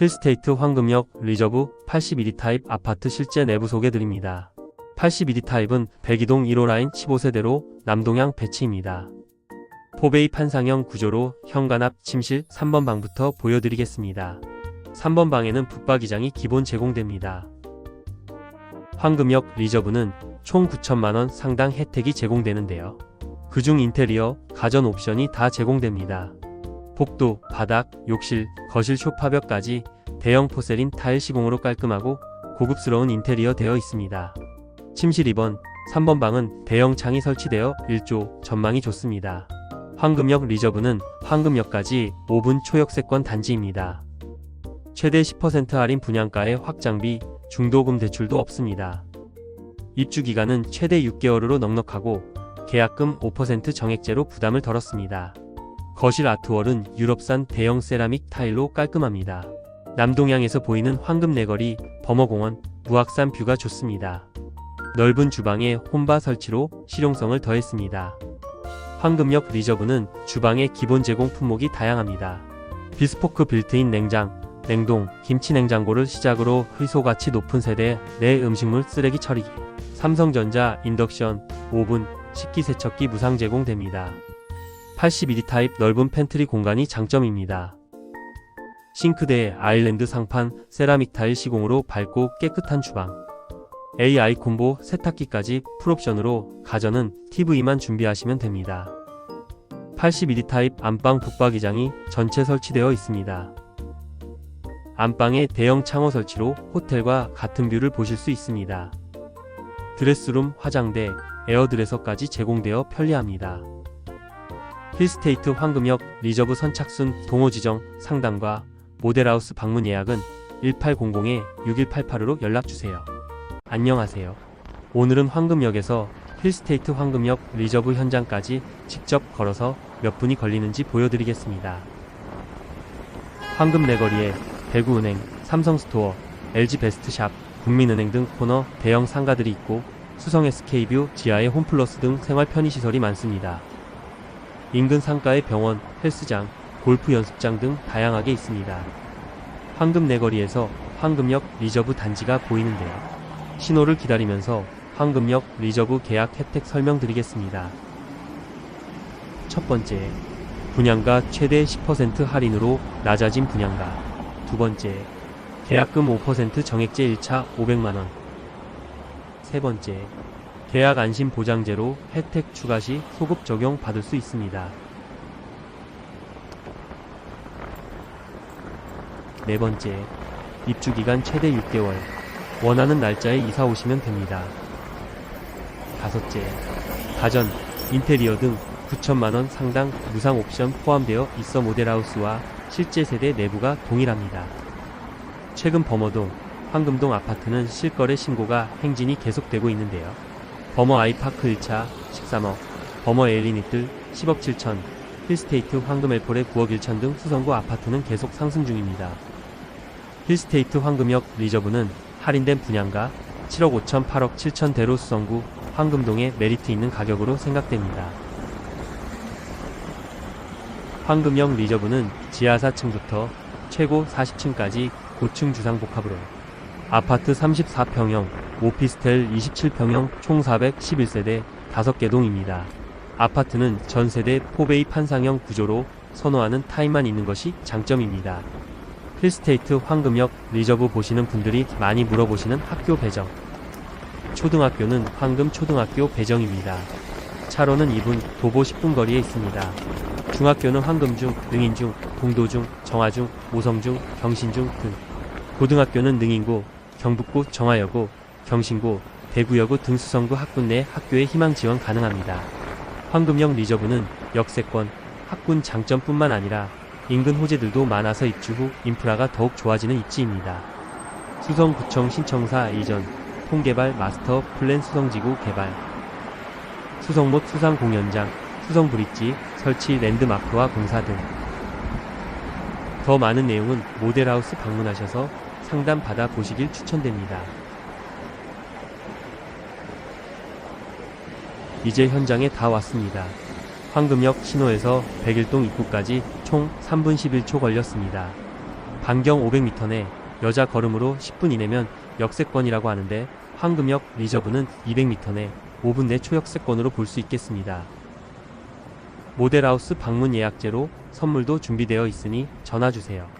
힐스테이트 황금역 리저브 82D 타입 아파트 실제 내부 소개드립니다. 82D 타입은 백이동 1호 라인 15세대로 남동향 배치입니다. 포베이 판상형 구조로 현관 앞 침실 3번 방부터 보여드리겠습니다. 3번 방에는 붙박이장이 기본 제공됩니다. 황금역 리저브는 총 9천만원 상당 혜택이 제공되는데요. 그중 인테리어, 가전 옵션이 다 제공됩니다. 복도, 바닥, 욕실, 거실 쇼파벽까지 대형 포세린 타일 시공으로 깔끔하고 고급스러운 인테리어 되어 있습니다. 침실 2번, 3번 방은 대형 창이 설치되어 일조 전망이 좋습니다. 황금역 리저브는 황금역까지 5분 초역세권 단지입니다. 최대 10% 할인 분양가에 확장비, 중도금 대출도 없습니다. 입주 기간은 최대 6개월으로 넉넉하고 계약금 5% 정액제로 부담을 덜었습니다. 거실 아트월은 유럽산 대형 세라믹 타일로 깔끔합니다. 남동향에서 보이는 황금 내거리, 범어공원, 무악산 뷰가 좋습니다. 넓은 주방에 홈바 설치로 실용성을 더했습니다. 황금역 리저브는 주방의 기본 제공 품목이 다양합니다. 비스포크 빌트인 냉장, 냉동, 김치 냉장고를 시작으로 희소가치 높은 세대 내 음식물 쓰레기 처리기, 삼성전자 인덕션, 오븐, 식기세척기 무상 제공됩니다. 82D 타입 넓은 팬트리 공간이 장점입니다. 싱크대에 아일랜드 상판 세라믹 타일 시공으로 밝고 깨끗한 주방. AI 콤보 세탁기까지 풀옵션으로 가전은 TV만 준비하시면 됩니다. 82D 타입 안방 북박이장이 전체 설치되어 있습니다. 안방에 대형 창호 설치로 호텔과 같은 뷰를 보실 수 있습니다. 드레스룸, 화장대, 에어드레서까지 제공되어 편리합니다. 힐스테이트 황금역 리저브 선착순 동호지정 상담과 모델하우스 방문 예약은 1800-6188으로 연락주세요. 안녕하세요. 오늘은 황금역에서 힐스테이트 황금역 리저브 현장까지 직접 걸어서 몇 분이 걸리는지 보여드리겠습니다. 황금 내거리에 대구은행, 삼성스토어, LG베스트샵, 국민은행 등 코너 대형 상가들이 있고 수성 SK뷰 지하에 홈플러스 등 생활 편의시설이 많습니다. 인근 상가의 병원, 헬스장, 골프 연습장 등 다양하게 있습니다. 황금 내거리에서 황금역 리저브 단지가 보이는데요. 신호를 기다리면서 황금역 리저브 계약 혜택 설명드리겠습니다. 첫 번째, 분양가 최대 10% 할인으로 낮아진 분양가. 두 번째, 계약금 5% 정액제 1차 500만원. 세 번째, 계약 안심 보장제로 혜택 추가 시 소급 적용 받을 수 있습니다. 네 번째, 입주 기간 최대 6개월. 원하는 날짜에 이사 오시면 됩니다. 다섯째, 가전, 인테리어 등 9천만원 상당 무상 옵션 포함되어 있어 모델하우스와 실제 세대 내부가 동일합니다. 최근 범어동, 황금동 아파트는 실거래 신고가 행진이 계속되고 있는데요. 범어 아이파크 1차 13억, 범어 엘리니틀 10억 7천, 힐스테이트 황금 엘폴의 9억 1천 등 수성구 아파트는 계속 상승 중입니다. 힐스테이트 황금역 리저브는 할인된 분양가 7억 5천 8억 7천 대로 수성구 황금동에 메리트 있는 가격으로 생각됩니다. 황금역 리저브는 지하 4층부터 최고 40층까지 고층 주상복합으로 아파트 34평형, 오피스텔 27평형 총 411세대 5개 동입니다. 아파트는 전세대 포베이 판상형 구조로 선호하는 타입만 있는 것이 장점입니다. 힐스테이트 황금역 리저브 보시는 분들이 많이 물어보시는 학교 배정. 초등학교는 황금 초등학교 배정입니다. 차로는 2분, 도보 10분 거리에 있습니다. 중학교는 황금중, 능인중, 동도중, 정화중, 모성중, 경신중 등. 고등학교는 능인고, 경북고, 정화여고, 경신고, 대구여고 등 수성구 학군 내 학교에 희망 지원 가능합니다. 황금역 리저브는 역세권, 학군 장점뿐만 아니라 인근 호재들도 많아서 입주 후 인프라가 더욱 좋아지는 입지입니다. 수성구청 신청사 이전, 통개발 마스터 플랜 수성지구 개발, 수성못 수상공연장, 수성브릿지 설치 랜드마크와 공사 등. 더 많은 내용은 모델하우스 방문하셔서 상담 받아 보시길 추천됩니다. 이제 현장에 다 왔습니다. 황금역 신호에서 백일동 입구까지 총 3분 11초 걸렸습니다. 반경 500m 내 여자 걸음으로 10분 이내면 역세권이라고 하는데 황금역 리저브는 200m 내 5분 내 초역세권으로 볼 수 있겠습니다. 모델하우스 방문 예약제로 선물도 준비되어 있으니 전화 주세요.